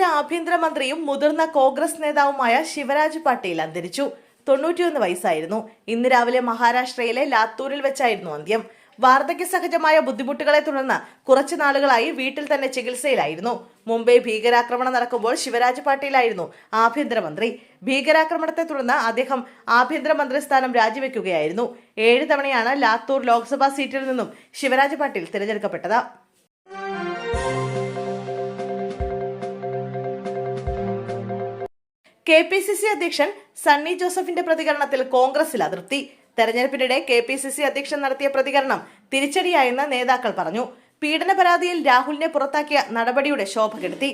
കേന്ദ്ര ആഭ്യന്തരമന്ത്രിയും മുതിർന്ന കോൺഗ്രസ് നേതാവുമായ ശിവരാജ് പാട്ടീൽ അന്തരിച്ചു. തൊണ്ണൂറ്റിയൊന്ന് വയസ്സായിരുന്നു. ഇന്ന് രാവിലെ മഹാരാഷ്ട്രയിലെ ലാത്തൂരിൽ വെച്ചായിരുന്നു അന്ത്യം. വാർദ്ധക്യ സഹജമായ ബുദ്ധിമുട്ടുകളെ തുടർന്ന് കുറച്ചു നാളുകളായി വീട്ടിൽ തന്നെ ചികിത്സയിലായിരുന്നു. മുംബൈ ഭീകരാക്രമണം നടക്കുമ്പോൾ ശിവരാജ് പാട്ടീലായിരുന്നു ആഭ്യന്തരമന്ത്രി. ഭീകരാക്രമണത്തെ തുടർന്ന് അദ്ദേഹം ആഭ്യന്തരമന്ത്രി സ്ഥാനം രാജിവെക്കുകയായിരുന്നു. ഏഴ് തവണയാണ് ലാത്തൂർ ലോക്സഭാ സീറ്റിൽ നിന്നും ശിവരാജ് പാട്ടീൽ തിരഞ്ഞെടുക്കപ്പെട്ടത്. കെ പി സി സി അധ്യക്ഷൻ സണ്ണി ജോസഫിന്റെ പ്രതികരണത്തിൽ കോൺഗ്രസിൽ അതിർത്തി. തെരഞ്ഞെടുപ്പിനിടെ കെ പി സി സി അധ്യക്ഷൻ നടത്തിയ പ്രതികരണം തിരിച്ചടിയായെന്ന് നേതാക്കൾ പറഞ്ഞു. പീഡന പരാതിയിൽ രാഹുലിനെ പുറത്താക്കിയ നടപടിയുടെ ശോഭ കെടുത്തി.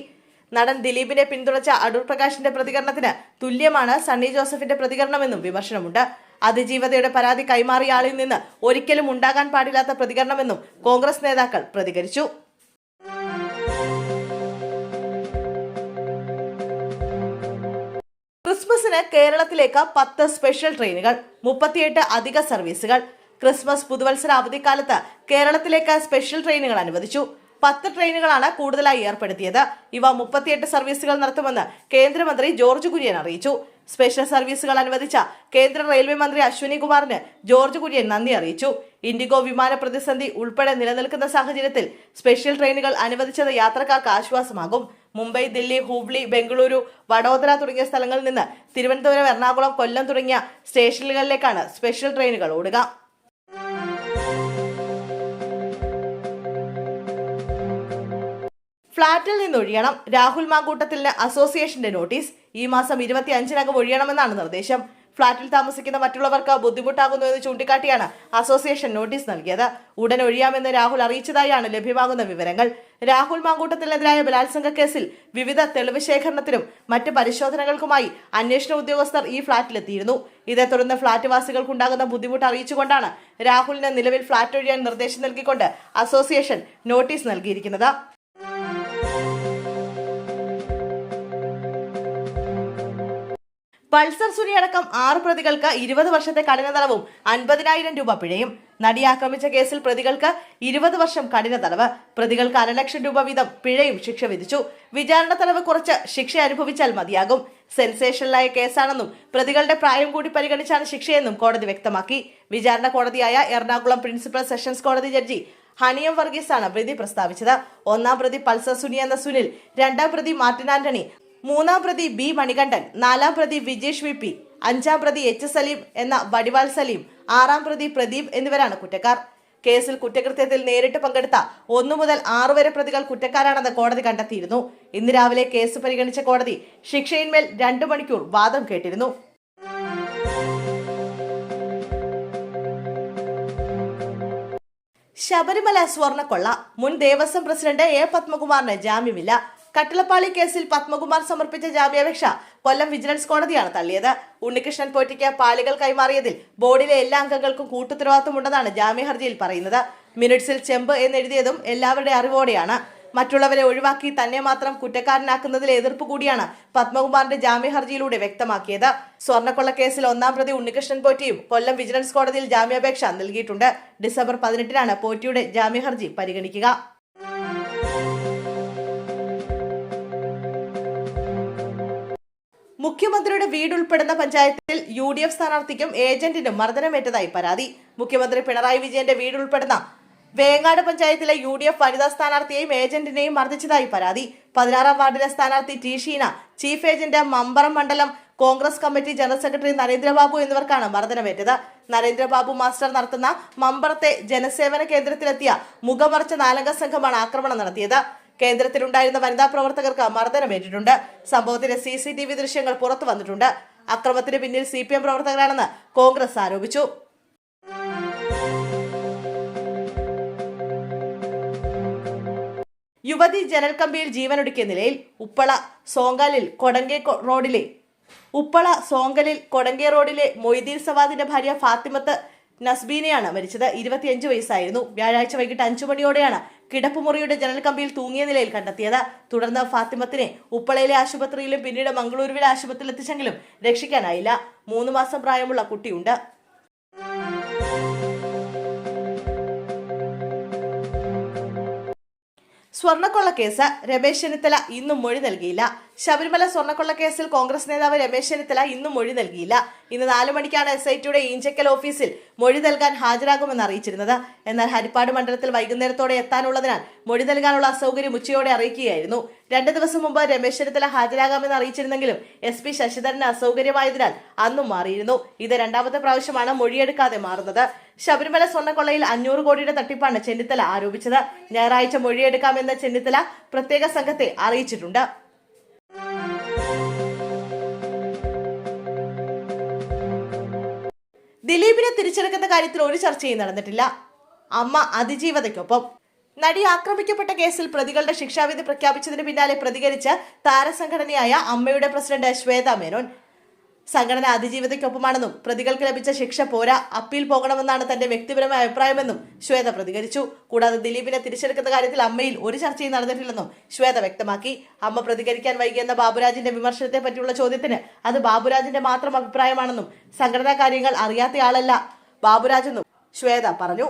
നടൻ ദിലീപിനെ പിന്തുണച്ച അടൂർ പ്രകാശിന്റെ പ്രതികരണത്തിന് തുല്യമാണ് സണ്ണി ജോസഫിന്റെ പ്രതികരണമെന്നും വിമർശനമുണ്ട്. അതിജീവതയുടെ പരാതി കൈമാറിയ ആളിൽ നിന്ന് ഒരിക്കലും ഉണ്ടാകാൻ പാടില്ലാത്ത പ്രതികരണമെന്നും കോൺഗ്രസ് നേതാക്കൾ പ്രതികരിച്ചു. ക്രിസ്മസിന് കേരളത്തിലേക്ക് പത്ത് സ്പെഷ്യൽ ട്രെയിനുകൾ മുപ്പത്തിയെട്ട് അധിക സർവീസുകൾ. ക്രിസ്മസ് പുതുവത്സര അവധിക്കാലത്ത് കേരളത്തിലേക്ക് സ്പെഷ്യൽ ട്രെയിനുകൾ അനുവദിച്ചു. പത്ത് ട്രെയിനുകളാണ് കൂടുതലായി ഏർപ്പെടുത്തിയത്. ഇവ മുപ്പത്തിയെട്ട് സർവീസുകൾ നടത്തുമെന്ന് കേന്ദ്രമന്ത്രി ജോർജ് കുര്യൻ അറിയിച്ചു. സ്പെഷ്യൽ സർവീസുകൾ അനുവദിച്ച കേന്ദ്ര റെയിൽവേ മന്ത്രി അശ്വിനി കുമാറിന് ജോർജ് കുര്യൻ നന്ദി അറിയിച്ചു. ഇൻഡിഗോ വിമാന പ്രതിസന്ധി ഉൾപ്പെടെ നിലനിൽക്കുന്ന സാഹചര്യത്തിൽ സ്പെഷ്യൽ ട്രെയിനുകൾ അനുവദിച്ചത് യാത്രക്കാർക്ക് ആശ്വാസമാകും. മുംബൈ ദില്ലി ഹൂബ്ലി ബംഗളൂരു വഡോദര തുടങ്ങിയ സ്ഥലങ്ങളിൽ നിന്ന് തിരുവനന്തപുരം എറണാകുളം കൊല്ലം തുടങ്ങിയ സ്റ്റേഷനുകളിലേക്കാണ് സ്പെഷ്യൽ ട്രെയിനുകൾ ഓടുക. ഫ്ളാറ്റിൽ നിന്ന് ഒഴിയണം. രാഹുൽ മാങ്കൂട്ടത്തിന് അസോസിയേഷന്റെ നോട്ടീസ്. ഈ മാസം ഇരുപത്തി അഞ്ചിനകം ഒഴിയണമെന്നാണ് നിർദ്ദേശം. ഫ്ളാറ്റിൽ താമസിക്കുന്ന മറ്റുള്ളവർക്ക് ബുദ്ധിമുട്ടാകുന്നുവെന്ന് ചൂണ്ടിക്കാട്ടിയാണ് അസോസിയേഷൻ നോട്ടീസ് നൽകിയത്. ഉടൻ ഒഴിയാമെന്ന് രാഹുൽ അറിയിച്ചതായാണ് ലഭ്യമാകുന്ന വിവരങ്ങൾ. രാഹുൽ മാങ്കൂട്ടത്തിനെതിരായ ബലാത്സംഗ കേസിൽ വിവിധ തെളിവ് ശേഖരണത്തിനും മറ്റ് പരിശോധനകൾക്കുമായി അന്വേഷണ ഉദ്യോഗസ്ഥർ ഈ ഫ്ളാറ്റിലെത്തിയിരുന്നു. ഇതേ തുടർന്ന് ഫ്ളാറ്റ് വാസികൾക്കുണ്ടാകുന്ന ബുദ്ധിമുട്ട് അറിയിച്ചുകൊണ്ടാണ് രാഹുലിന് നിലവിൽ ഫ്ളാറ്റ് ഒഴിയാൻ നിർദ്ദേശം നൽകിക്കൊണ്ട് അസോസിയേഷൻ നോട്ടീസ് നൽകിയിരിക്കുന്നത്. പൾസർ സുനി അടക്കം ആറ് പ്രതികൾക്ക് ഇരുപത് വർഷത്തെ കഠിന തടവും അൻപതിനായിരം രൂപ പിഴയും. നടി ആക്രമിച്ച കേസിൽ പ്രതികൾക്ക് ഇരുപത് വർഷം കഠിന തടവ് പ്രതികൾക്ക് അരലക്ഷം രൂപ വീതം പിഴയും ശിക്ഷ വിധിച്ചു. വിചാരണ തടവ് കുറച്ച് ശിക്ഷ അനുഭവിച്ചാൽ മതിയാകും. സെൻസേഷനിലായ കേസാണെന്നും പ്രതികളുടെ പ്രായം കൂടി പരിഗണിച്ചാണ് ശിക്ഷയെന്നും കോടതി വ്യക്തമാക്കി. വിചാരണ കോടതിയായ എറണാകുളം പ്രിൻസിപ്പൽ സെഷൻസ് കോടതി ജഡ്ജി ഹണിയം വർഗീസാണ് പ്രതി പ്രസ്താവിച്ചത്. ഒന്നാം പ്രതി പൾസർ സുനി എന്ന സുനിൽ രണ്ടാം പ്രതി മാർട്ടിൻ ആന്റണി മൂന്നാം പ്രതി ബി മണികണ്ഠൻ നാലാം പ്രതി വിജേഷ് വി പി അഞ്ചാം പ്രതി എച്ച് സലീം എന്ന വടിവാൾ സലീം ആറാം പ്രതി പ്രദീപ് എന്നിവരാണ് കുറ്റക്കാർ. കേസിൽ കുറ്റകൃത്യത്തിൽ നേരിട്ട് പങ്കെടുത്ത ഒന്നു മുതൽ ആറു വരെ പ്രതികൾ കുറ്റക്കാരാണെന്ന് കോടതി കണ്ടെത്തിയിരുന്നു. ഇന്ന് രാവിലെ കേസ് പരിഗണിച്ച കോടതി ശിക്ഷയിന്മേൽ രണ്ടു മണിക്കൂർ വാദം കേട്ടിരുന്നു. ശബരിമല സ്വർണക്കൊള്ള മുൻ ദേവസ്വം പ്രസിഡന്റ് എ പത്മകുമാറിന് ജാമ്യമില്ല. കട്ടിളപ്പാളി കേസിൽ പത്മകുമാർ സമർപ്പിച്ച ജാമ്യാപേക്ഷ കൊല്ലം വിജിലൻസ് കോടതിയാണ് തള്ളിയത്. ഉണ്ണികൃഷ്ണൻ പോറ്റിക്ക് പാളികൾ കൈമാറിയതിൽ ബോർഡിലെ എല്ലാ അംഗങ്ങൾക്കും കൂട്ടുത്തരവാദിത്തമുണ്ടെന്നാണ് ജാമ്യ ഹർജിയിൽ പറയുന്നത്. മിനിറ്റ്സിൽ ചെമ്പ് എന്നെഴുതിയതും എല്ലാവരുടെ അറിവോടെയാണ്. മറ്റുള്ളവരെ ഒഴിവാക്കി തന്നെ മാത്രം കുറ്റക്കാരനാക്കുന്നതിൽ എതിർപ്പ് കൂടിയാണ് പത്മകുമാറിന്റെ ജാമ്യ ഹർജിയിലൂടെ വ്യക്തമാക്കിയത്. സ്വർണക്കൊള്ള കേസിൽ ഒന്നാം പ്രതി ഉണ്ണികൃഷ്ണൻ പോറ്റിയും കൊല്ലം വിജിലൻസ് കോടതിയിൽ ജാമ്യാപേക്ഷ നൽകിയിട്ടുണ്ട്. ഡിസംബർ പതിനെട്ടിനാണ് പോറ്റിയുടെ ജാമ്യ ഹർജി പരിഗണിക്കുക. മുഖ്യമന്ത്രിയുടെ വീട് ഉൾപ്പെടുന്ന പഞ്ചായത്തിൽ യു ഡി എഫ് സ്ഥാനാർത്ഥിക്കും ഏജന്റിനും മർദ്ദനമേറ്റതായി പരാതി. മുഖ്യമന്ത്രി പിണറായി വിജയന്റെ വീട് ഉൾപ്പെടുന്ന വേങ്ങാട് പഞ്ചായത്തിലെ യു ഡി എഫ് വനിതാ സ്ഥാനാർത്ഥിയെയും ഏജന്റിനെയും മർദ്ദിച്ചതായി പരാതി. പതിനാറാം വാർഡിലെ സ്ഥാനാർത്ഥി T Sheena chief agent Mambaram മണ്ഡലം Congress committee general secretary Narendrababu എന്നിവർക്കാണ് മർദ്ദനമേറ്റത്. നരേന്ദ്രബാബു മാസ്റ്റർ നടത്തുന്ന മമ്പറത്തെ ജനസേവന കേന്ദ്രത്തിലെത്തിയ മുഖമറച്ച നാലംഗ സംഘമാണ് ആക്രമണം നടത്തിയത്. കേന്ദ്രത്തിലുണ്ടായിരുന്ന വനിതാ പ്രവർത്തകർക്ക് മർദ്ദനമേറ്റിട്ടുണ്ട് സംഭവത്തിന്റെ സി സി ടി വി ദൃശ്യങ്ങൾ പുറത്തു വന്നിട്ടുണ്ട്. അക്രമത്തിന് പിന്നിൽ സി പി എം പ്രവർത്തകരാണെന്ന് കോൺഗ്രസ് ആരോപിച്ചു. യുവതി ജനൽ കമ്പിയിൽ ജീവനൊടുക്കിയ നിലയിൽ ഉപ്പള സോങ്കാലിൽ കൊടങ്കേ റോഡിലെ ഉപ്പള സോങ്കലിൽ കൊടങ്കേ റോഡിലെ മൊയ്തീൻ സവാദിന്റെ ഭാര്യ ഫാത്തിമത്ത് നസ്ബീനെയാണ് മരിച്ചത്. ഇരുപത്തിയഞ്ച് വയസ്സായിരുന്നു. വ്യാഴാഴ്ച വൈകിട്ട് അഞ്ചു മണിയോടെയാണ് കിടപ്പുമുറിയുടെ ജനൽ കമ്പിയിൽ തൂങ്ങിയ നിലയിൽ കണ്ടെത്തിയത്. തുടർന്ന് ഫാത്തിമത്തിനെ ഉപ്പളയിലെ ആശുപത്രിയിലും പിന്നീട് മംഗളൂരുവിലെ ആശുപത്രിയിൽ എത്തിച്ചെങ്കിലും രക്ഷിക്കാനായില്ല. മൂന്ന് മാസം പ്രായമുള്ള കുട്ടിയുണ്ട്. സ്വർണക്കൊള്ള കേസ് രമേശ് ചെന്നിത്തല ഇന്നും മൊഴി നൽകിയില്ല. ശബരിമല സ്വർണക്കൊള്ള കേസിൽ കോൺഗ്രസ് നേതാവ് രമേശ് ചെന്നിത്തല ഇന്നും മൊഴി നൽകിയില്ല. ഇന്ന് നാലു മണിക്കാണ് എസ് ഐ ടിയുടെ ഈഞ്ചക്കൽ ഓഫീസിൽ മൊഴി നൽകാൻ ഹാജരാകുമെന്ന് അറിയിച്ചിരുന്നത്. എന്നാൽ ഹരിപ്പാട് മണ്ഡലത്തിൽ വൈകുന്നേരത്തോടെ എത്താനുള്ളതിനാൽ മൊഴി നൽകാനുള്ള അസൗകര്യം ഉച്ചയോടെ അറിയിക്കുകയായിരുന്നു. രണ്ട് ദിവസം മുമ്പ് രമേശ് ചെന്നിത്തല ഹാജരാകാമെന്ന് അറിയിച്ചിരുന്നെങ്കിലും എസ് പി ശശിധരന് അസൗകര്യമായതിനാൽ അന്നും മാറിയിരുന്നു. ഇത് രണ്ടാമത്തെ പ്രാവശ്യമാണ് മൊഴിയെടുക്കാതെ മാറുന്നത്. ശബരിമല സ്വർണക്കൊള്ളയിൽ അഞ്ഞൂറ് കോടിയുടെ തട്ടിപ്പാണ് ചെന്നിത്തല ആരോപിച്ചത്. ഞായറാഴ്ച മൊഴിയെടുക്കാമെന്ന് ചെന്നിത്തല പ്രത്യേക സംഘത്തെ അറിയിച്ചിട്ടുണ്ട്. ദിലീപിനെ തിരിച്ചെടുക്കുന്ന കാര്യത്തിൽ ഒരു ചർച്ചയും നടന്നിട്ടില്ല. അമ്മ അതിജീവതയ്ക്കൊപ്പം. നടി ആക്രമിക്കപ്പെട്ട കേസിൽ പ്രതികളുടെ ശിക്ഷാവിധി പ്രഖ്യാപിച്ചതിന് പിന്നാലെ പ്രതികരിച്ച് താരസംഘടനയായ അമ്മയുടെ പ്രസിഡന്റ് ശ്വേത മേനോൻ സംഘടന അതിജീവിതയ്ക്കൊപ്പമാണെന്നും പ്രതികൾക്ക് ലഭിച്ച ശിക്ഷ പോരാ അപ്പീൽ പോകണമെന്നാണ് തന്റെ വ്യക്തിപരമായ അഭിപ്രായമെന്നും ശ്വേത പ്രതികരിച്ചു. കൂടാതെ ദിലീപിനെ തിരിച്ചെടുക്കുന്ന കാര്യത്തിൽ അമ്മയിൽ ഒരു ചർച്ചയും നടന്നിട്ടില്ലെന്നും ശ്വേത വ്യക്തമാക്കി. അമ്മ പ്രതികരിക്കാൻ വൈകിയെന്ന ബാബുരാജിന്റെ വിമർശനത്തെ പറ്റിയുള്ള ചോദ്യത്തിന് അത് ബാബുരാജിന്റെ മാത്രം അഭിപ്രായമാണെന്നും സംഘടനാ കാര്യങ്ങൾ അറിയാത്തയാളല്ല ബാബുരാജെന്നും ശ്വേത പറഞ്ഞു.